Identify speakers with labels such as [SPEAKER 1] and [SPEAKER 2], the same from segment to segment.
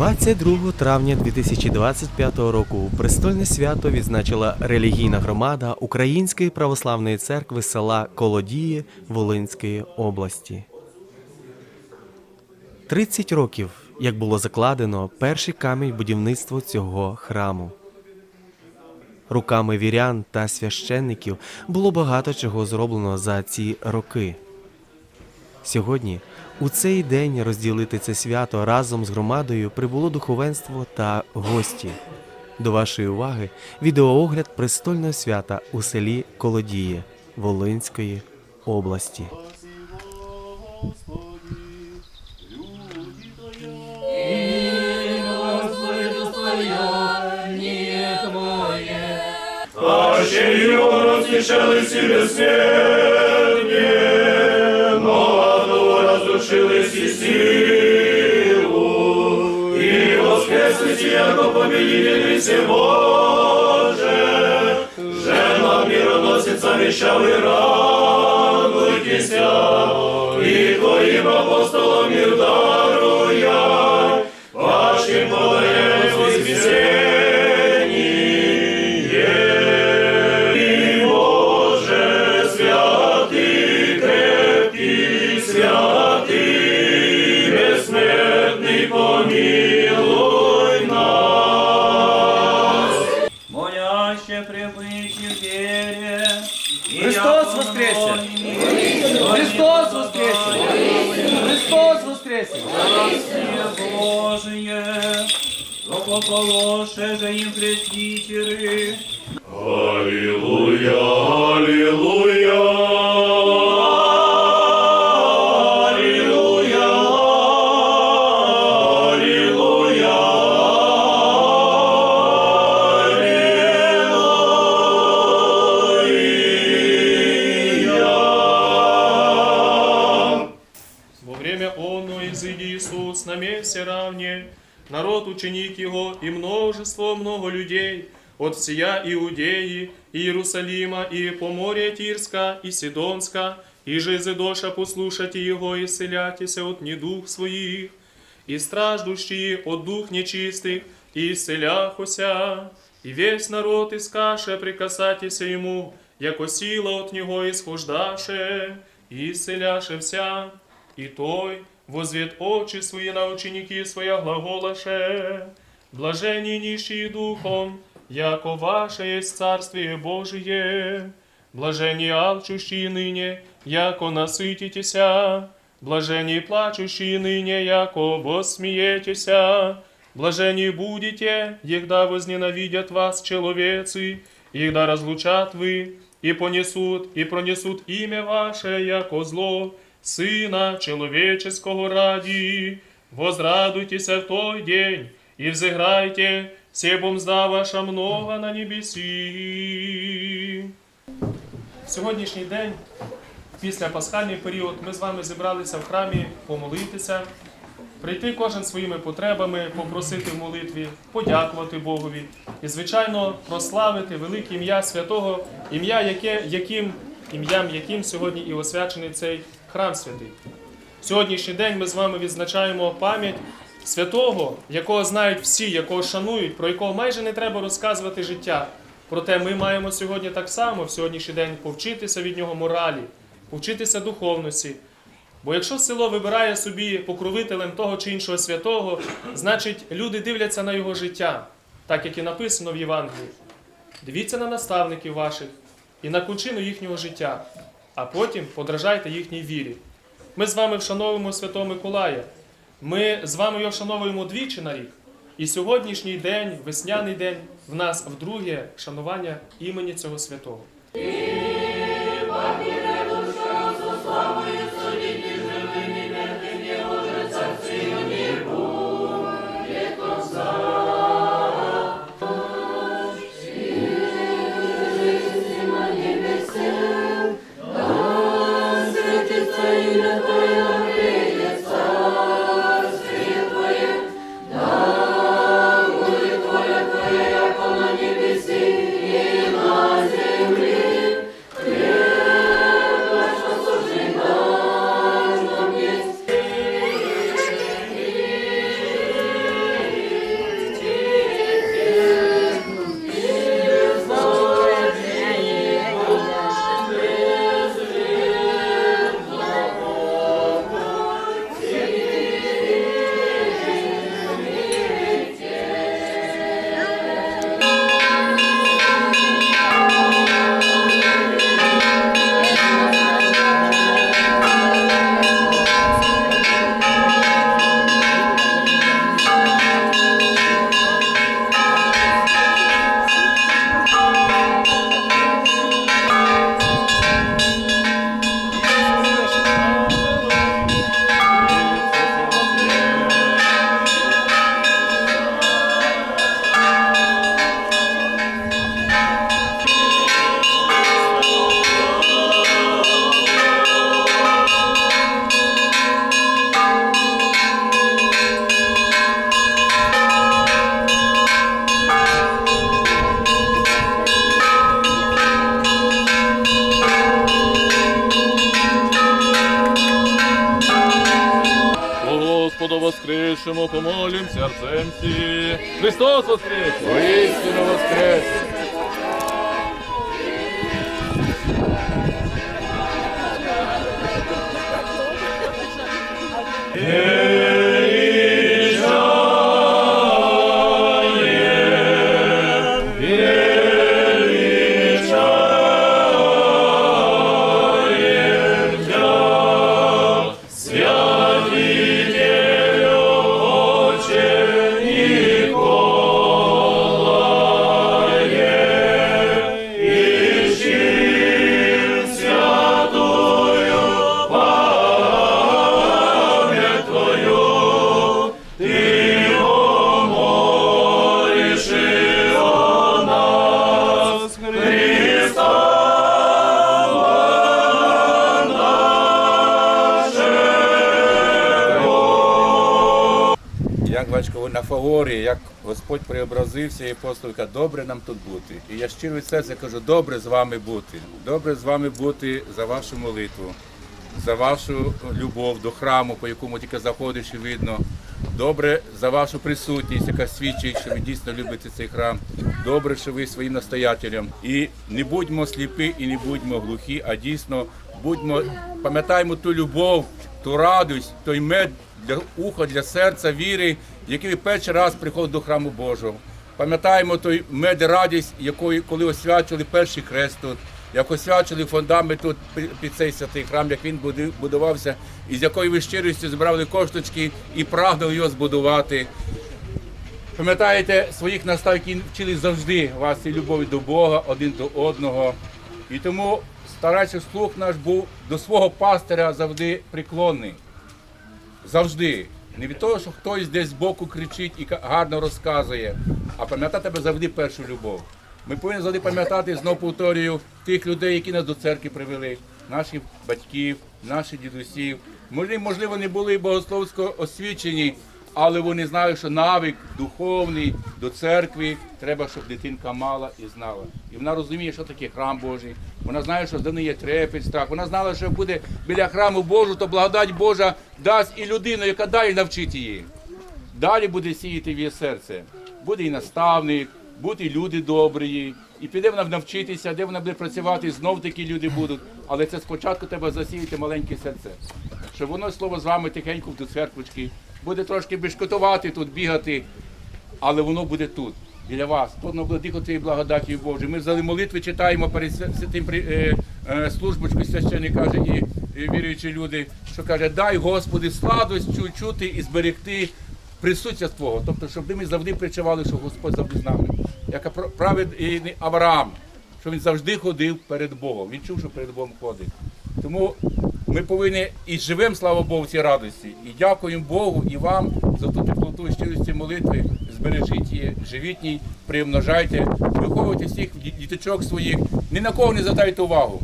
[SPEAKER 1] 22 травня 2025 року престольне свято відзначила релігійна громада Української православної церкви села Колодії Волинської області. 30 років, як було закладено перший камінь будівництва цього храму. Руками вірян та священників було багато чого зроблено за ці роки. Сьогодні, у цей день, розділити це свято разом з громадою прибуло духовенство та гості. До вашої уваги відеоогляд престольного свята у селі Колодіє Волинської області.
[SPEAKER 2] Аще его размешались и бессмертие, но разрушилось и силу, и воскреслись, яко победитель Боже, жена мироносица вещавый радуйтесь, и твоим апостолам мир даруя, вашим подаем
[SPEAKER 3] поколоше же
[SPEAKER 4] їм пресвітери. Алілуя, алілуя. все равне, народ ученик его и множество много людей от всея Иудеи, Иерусалима, и Поморья Тирска, и Сидонска, и же Зедоша послушайте его и исцелятися от недух своих, и страждущие от дух нечистых, и исцеляхося, и весь народ искаше прикасатися ему, яко сила от него исхождаше, и исцеляше вся, и той возвет очи свои на ученики своя глаголаше, блажени нищие духом, яко ваше есть Царствие Божие, блажени алчущие ныне, яко насытитеся, блажени плачущие ныне, яко восмеетеся, блажени будете, егда возненавидят вас человецы, егда разлучат вы, и понесут, и пронесут имя ваше, яко зло, Сына человеческого ради. Возрадуйтеся в той день, и взыграйте, себом зда ваша много на небесі. Сьогоднішній день, після пасхальний період, ми з вами зібралися в храмі помолитися, прийти кожен своїми потребами, попросити в молитві, подякувати Богові і, звичайно, прославити велике ім'я святого, ім'я, яким, ім'ям яким сьогодні і освячений цей храм святий. Сьогоднішній день ми з вами відзначаємо пам'ять святого, якого знають всі, якого шанують, про якого майже не треба розказувати життя. Проте ми маємо сьогодні так само в сьогоднішній день повчитися від нього моралі, повчитися духовності. Бо якщо село вибирає собі покровителем того чи іншого святого, значить люди дивляться на його життя, так як і написано в Євангелії. Дивіться на наставників ваших і на кончину їхнього життя, а потім подражайте їхній вірі. Ми з вами вшановуємо Святого Миколая. Ми з вами його вшановуємо двічі на рік. І сьогоднішній день, весняний день, в нас вдруге шанування імені цього святого.
[SPEAKER 5] Воскресшему помолим сердцем си. Христос воскрес!
[SPEAKER 6] Воистину воскрес! На фаворі, як Господь преобразився і апостол каже, добре нам тут бути. І я щиро від серця кажу, добре з вами бути. Добре з вами бути за вашу молитву, за вашу любов до храму, по якому тільки заходиш і видно. Добре за вашу присутність, яка свідчить, що ви дійсно любите цей храм. Добре, що ви своїм настоятелем. І не будьмо сліпі і не будьмо глухі, а дійсно будьмо, пам'ятаємо ту любов, ту радість, той мед для уха, для серця, віри, який перший раз приходили до храму Божого. Пам'ятаємо той мед радість, якої коли освячили перший хрест тут, як освячили фундамент тут під цей святий храм, як він будувався, і з якою ви щирістю збирали кошточки і прагнули його збудувати. Пам'ятаєте своїх настав, які вчили завжди вас і любові до Бога, один до одного. І тому старайся слух наш був до свого пастиря завжди приклонний. Завжди. Не від того, що хтось десь збоку кричить і гарно розказує, а пам'ятати завжди першу любов. Ми повинні завжди пам'ятати, знов повторюю, тих людей, які нас до церкви привели, наших батьків, наших дідусів. Можливо, не були богословсько освічені, але вони знають, що навик духовний до церкви треба, щоб дитинка мала і знала. І вона розуміє, що таке храм Божий. Вона знає, що до неї є трепет, страх. Вона знала, що буде біля храму Божу, то благодать Божа дасть і людину, яка далі навчить її. Далі буде сіяти в її серце. Буде і наставник, будуть і люди добрі, і піде вона навчитися, де вона буде працювати, знов такі люди будуть. Але це спочатку треба засіяти маленьке серце, щоб воно слово з вами тихенько до церквочки, буде трошки бешкотувати тут, бігати, але воно буде тут, біля вас. Воно буде дихати цією благодаті Божою. Ми взяли молитви, читаємо перед свя- святим е, е, службочкою, священник каже, і, і віруючі люди, що каже, дай Господи сладость чути і зберегти присутність Твого. Тобто, щоб ми завжди причували, що Господь завжди з нами. Як праведний Авраам, що він завжди ходив перед Богом. Він чув, що перед Богом ходить. Тому ми повинні і живемо, слава Богу, в цій радості. І дякуємо Богу і вам за ту теплоту і щирості молитви. Збережіть її, живіть її, примножайте, виховуйте всіх діточок своїх, ні на кого не задайте увагу.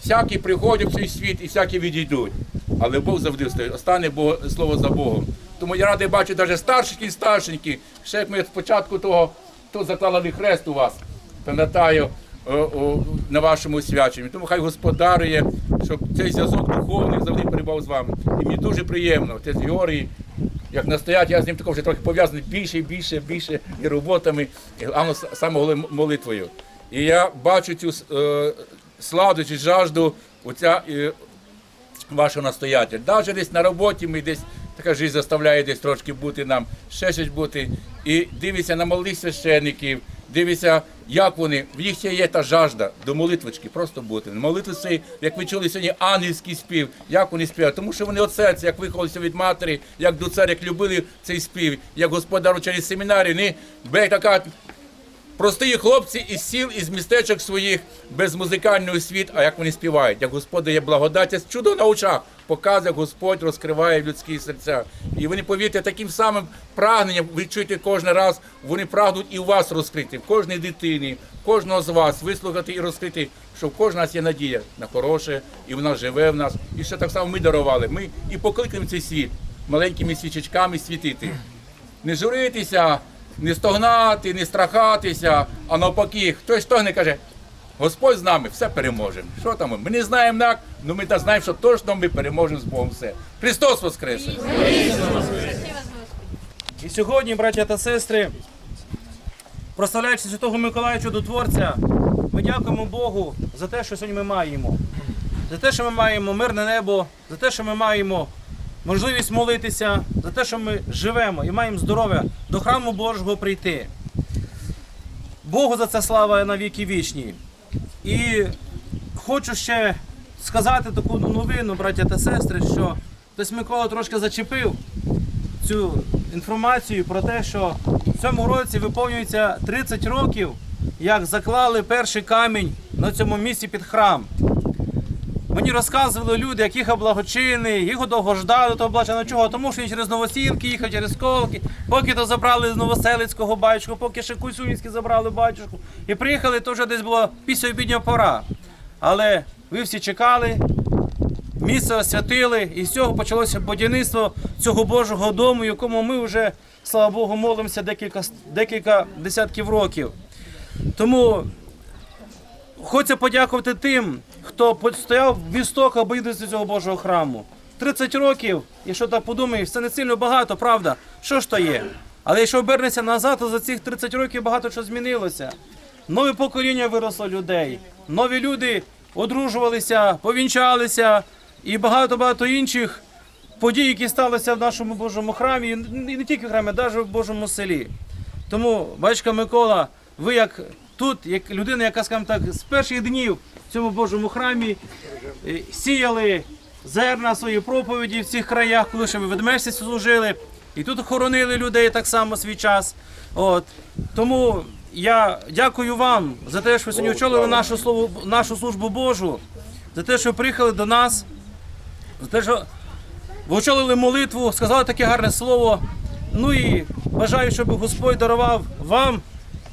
[SPEAKER 6] Всякі приходять в цей світ і всякі відійдуть. Але Бог завжди стоїть. Остане Бог, слово за Богом. Тому я радий бачити навіть старшенькі, старшенькі. Ще як ми спочатку того, то заклали хрест у вас. Пам'ятаю на вашому свяченні. Тому хай Господь дарує, щоб цей зв'язок духовний завжди перебував з вами. І мені дуже приємно. Отець Георгій, як настоять, я з ним також трохи пов'язаний більше, і більше, більше і роботами, і саме молитвою. І я бачу цю е, сладость і жажду оця е, вашого настоятель. Навіть десь на роботі ми десь така життя заставляє десь трошки бути нам, ще щось бути. І дивиться на молодих священників, дивиться, як вони, в їх є та жажда до молитвочки, просто бути. Молитви цей, як ви чули сьогодні, ангельський спів, як вони співають, тому що вони от серця, як виховалися від матері, як до царя, як любили цей спів, як господар через семінарі, вони бе така Прості хлопці із сіл, із містечок своїх без музикального освіт, а як вони співають, як Господь дає благодать, чудо на очах показує, як Господь розкриває людські серця. І вони, повірте, таким самим прагненням, ви чуєте кожен раз, вони прагнуть і у вас розкрити, в кожній дитині, кожного з вас вислухати і розкрити, що в кожного нас є надія на хороше, і вона живе в нас. І ще так само ми дарували. Ми і покликаємо цей світ маленькими свічечками світити не журитися, не стогнати, не страхатися, а навпаки, хтось стогне каже, Господь з нами, все переможемо. Що там? ми? Ми не знаємо як, але ми та знаємо, що точно ми переможемо з Богом все. Христос Воскресе!
[SPEAKER 7] І сьогодні, браття та сестри, прославляючи Святого Миколая Чудотворця, ми дякуємо Богу за те, що сьогодні ми маємо. За те, що ми маємо мирне небо, за те, що ми маємо можливість молитися, за те, що ми живемо і маємо здоров'я до храму Божого прийти. Богу за це слава на віки вічні. І хочу ще сказати таку новину, браття та сестри, що десь Микола трошки зачепив цю інформацію про те, що в цьому році виповнюється 30 років, як заклали перший камінь на цьому місці під храм. Мені розказували люди, як їхав благочинний, його довго ждали, того благочинного чого, тому що він через Новосілки їхав, через Колки, поки то забрали з Новоселицького батюшку, поки ще Куйсунівський забрали батюшку. І приїхали, то вже десь була після обідня пора. Але ви всі чекали, місце освятили, і з цього почалося будівництво цього Божого дому, якому ми вже, слава Богу, молимося декілька, декілька десятків років. Тому Хочеться подякувати тим, хто стояв в істоках будівництва цього Божого храму. 30 років, якщо так подумаєш, це не сильно багато, правда? Що ж то є? Але якщо обернеться назад, то за цих 30 років багато що змінилося. Нове покоління виросло людей, нові люди одружувалися, повінчалися і багато-багато інших подій, які сталися в нашому Божому храмі, і не тільки в храмі, а навіть в Божому селі. Тому, батько Микола, ви як тут, як людина, яка, скажімо так, з перших днів в цьому Божому храмі е, сіяли зерна свої проповіді в цих краях, коли ще ви ведмежці служили, і тут хоронили людей так само свій час. От. Тому я дякую вам за те, що ви сьогодні очолили нашу, слово, нашу службу Божу, за те, що ви приїхали до нас, за те, що ви очолили молитву, сказали таке гарне слово. Ну і бажаю, щоб Господь дарував вам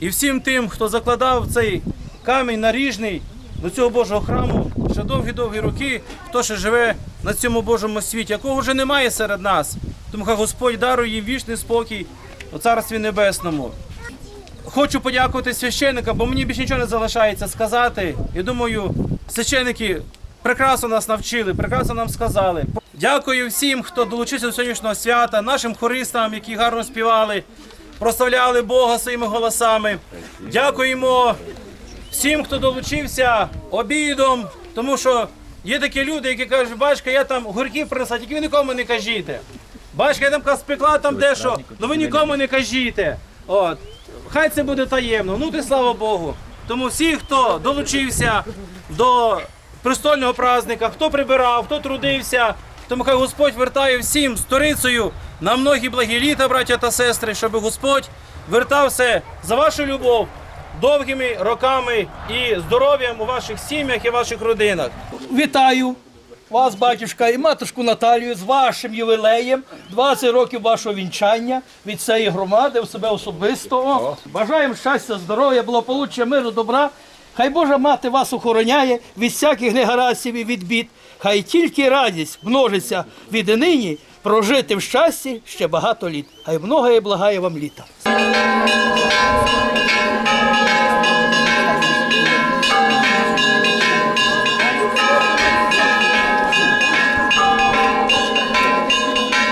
[SPEAKER 7] і всім тим, хто закладав цей камінь наріжний до цього Божого храму, ще довгі-довгі роки, хто ще живе на цьому Божому світі, якого вже немає серед нас. Тому хай Господь дарує їм вічний спокій у Царстві Небесному. Хочу подякувати священникам, бо мені більше нічого не залишається сказати. Я думаю, священники прекрасно нас навчили, прекрасно нам сказали. Дякую всім, хто долучився до сьогоднішнього свята, нашим хористам, які гарно співали, прославляли Бога своїми голосами. Дякуємо всім, хто долучився обідом, тому що є такі люди, які кажуть, бачка, я там гурків принесла, тільки ви нікому не кажіть. Бачка, я там спекла там дещо, але ви нікому не кажіть. От. Хай це буде таємно. Ну ти слава Богу. Тому всі, хто долучився до престольного праздника, хто прибирав, хто трудився, тому хай Господь вертає всім сторицею на многі благі літа, браття та сестри, щоб Господь вертав все за вашу любов довгими роками і здоров'ям у ваших сім'ях і ваших родинах.
[SPEAKER 8] Вітаю вас, батюшка, і матушку Наталію з вашим ювілеєм, 20 років вашого вінчання від цієї громади, в себе особистого. Бажаємо щастя, здоров'я, благополуччя, миру, добра. Хай Божа мати вас охороняє від всяких негараздів і від бід. Хай тільки радість множиться від нині прожити в щасті ще багато літ. Хай много і благає вам літа.